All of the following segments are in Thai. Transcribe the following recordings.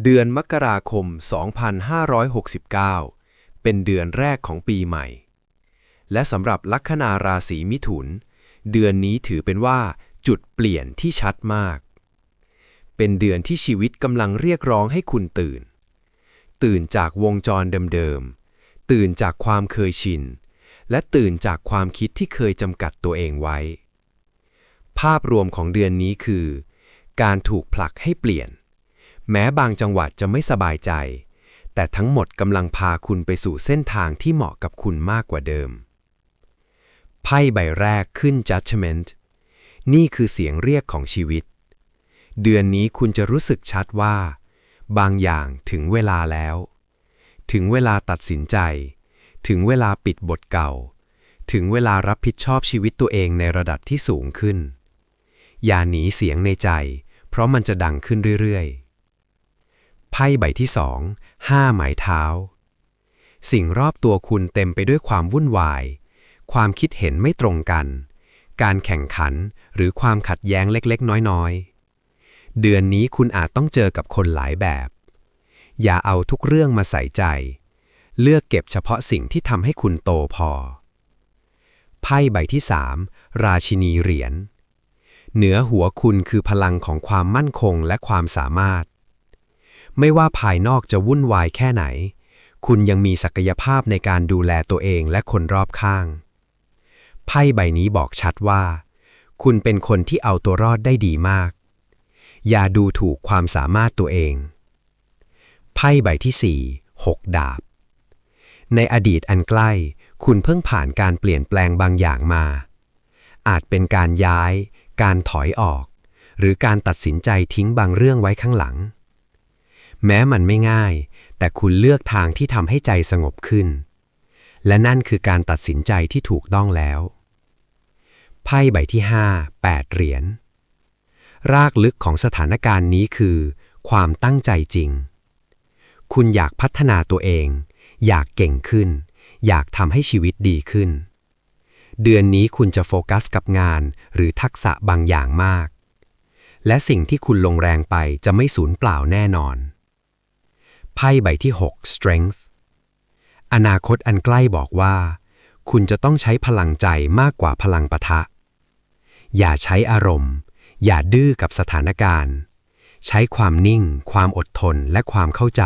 เดือนมกราคม 2569 เป็นเดือนแรกของปีใหม่ และสำหรับลัคนาราศีมิถุน เดือนนี้ถือเป็นว่าจุดเปลี่ยนที่ชัดมาก เป็นเดือนที่ชีวิตกำลังเรียกร้องให้คุณตื่น ตื่นจากวงจรเดิมๆ ตื่นจากความเคยชิน และตื่นจากความคิดที่เคยจำกัดตัวเองไว้ ภาพรวมของเดือนนี้คือ การถูกผลักให้เปลี่ยน แม้บางจังหวัดจะไม่สบายใจ แต่ทั้งหมดกำลังพาคุณไปสู่เส้นทางที่เหมาะกับคุณมากกว่าเดิม ไพ่ใบแรกขึ้น Judgment นี่คือเสียงเรียกของชีวิต เดือนนี้คุณจะรู้สึกชัดว่า บางอย่างถึงเวลาแล้ว ถึงเวลาตัดสินใจ ถึงเวลาปิดบทเก่า ถึงเวลารับผิดชอบชีวิตตัวเองในระดับที่สูงขึ้น อย่าหนีเสียงในใจ เพราะมันจะดังขึ้นเรื่อยๆ ไพ่ใบที่สองห้าหมายเท้า สิ่งรอบตัวคุณเต็มไปด้วยความวุ่นวาย ความคิดเห็นไม่ตรงกัน การแข่งขันหรือความขัดแย้งเล็กๆ น้อยๆ เดือนนี้คุณอาจต้องเจอกับคนหลายแบบ อย่าเอาทุกเรื่องมาใส่ใจ เลือกเก็บเฉพาะสิ่งที่ทำให้คุณโตพอ ไพ่ใบที่สามราชินีเหรียญ เหนือหัวคุณคือพลังของความมั่นคงและความสามารถ ไม่ว่าภายนอกจะวุ่นวายแค่ไหน คุณยังมีศักยภาพในการดูแลตัวเองและคนรอบข้าง ไพ่ใบนี้บอกชัดว่า คุณเป็นคนที่เอาตัวรอดได้ดีมาก อย่าดูถูกความสามารถตัวเอง ไพ่ใบที่สี่หกดาบ ในอดีตอันใกล้ คุณเพิ่งผ่านการเปลี่ยนแปลงบางอย่างมา อาจเป็นการย้าย การถอยออก หรือการตัดสินใจทิ้งบางเรื่องไว้ข้างหลัง แม้มันไม่ง่าย แต่คุณเลือกทางที่ทำให้ใจสงบขึ้น และนั่นคือการตัดสินใจที่ถูกต้องแล้ว ไพ่ใบที่ห้าแปดเหรียญ รากลึกของสถานการณ์นี้คือ ความตั้งใจจริง คุณอยากพัฒนาตัวเอง อยากเก่งขึ้น อยากทำให้ชีวิตดีขึ้น เดือนนี้คุณจะโฟกัสกับงานหรือทักษะบางอย่างมาก และสิ่งที่คุณลงแรงไปจะไม่สูญเปล่าแน่นอน พ่ใบที่ 6 strength อนาคตอันใกล้บอกว่า คุณจะต้องใช้พลังใจมากกว่าพลังปะทะ อย่าใช้อารมณ์ อย่าดื้อกับสถานการณ์ ใช้ความนิ่ง ความอดทนและความเข้าใจ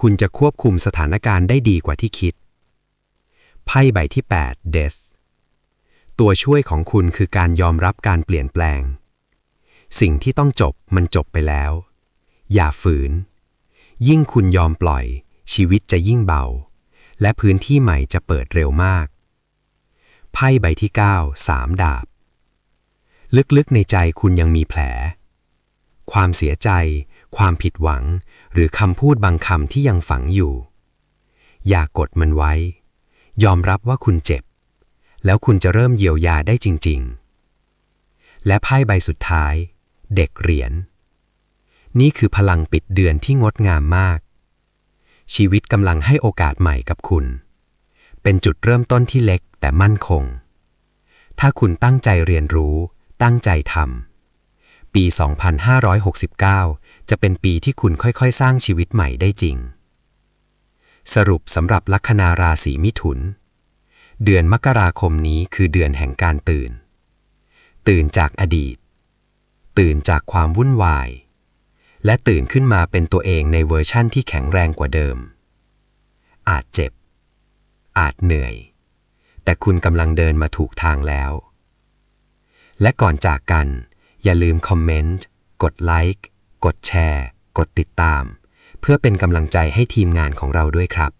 คุณจะควบคุมสถานการณ์ได้ดีกว่าที่คิด ไพ่ใบที่ 8 death ตัวช่วยของคุณคือการยอมรับการเปลี่ยนแปลง สิ่งที่ต้องจบมันจบไปแล้ว อย่าฝืน ยิ่งคุณยอมปล่อย ชีวิตจะยิ่งเบา และพื้นที่ใหม่จะเปิดเร็วมาก ไพ่ใบที่9สามดาบ ลึกๆในใจคุณยังมีแผล ความเสียใจ ความผิดหวัง หรือคำพูดบางคำที่ยังฝังอยู่ อย่ากดมันไว้ ยอมรับว่าคุณเจ็บ แล้วคุณจะเริ่มเยียวยาได้จริง ๆ และไพ่ใบสุดท้าย เด็กเหรียญ นี่คือพลังปิดเดือนที่งดงามมาก ชีวิตกำลังให้โอกาสใหม่กับคุณ เป็นจุดเริ่มต้นที่เล็กแต่มั่นคง ถ้าคุณตั้งใจเรียนรู้ ตั้งใจทำปี 2569 จะเป็นปีที่คุณค่อยๆ สร้างชีวิตใหม่ได้จริง สรุปสำหรับลัคนาราศีมิถุน เดือนมกราคมนี้คือเดือนแห่งการตื่น ตื่นจากอดีต ตื่นจากความวุ่นวาย และตื่นขึ้นมาเป็นตัวเองในเวอร์ชั่นที่แข็งแรงกว่าเดิม อาจเจ็บ อาจเหนื่อย แต่คุณกำลังเดินมาถูกทางแล้ว และก่อนจากกัน อย่าลืมคอมเมนต์ กดไลค์ กดแชร์ กดติดตาม เพื่อเป็นกำลังใจให้ทีมงานของเราด้วยครับ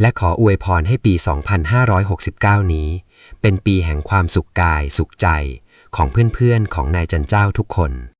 และขออวยพรให้ปี 2569 นี้ เป็นปีแห่งความสุขกายสุขใจของเพื่อนๆของนายจันเจ้าทุกคน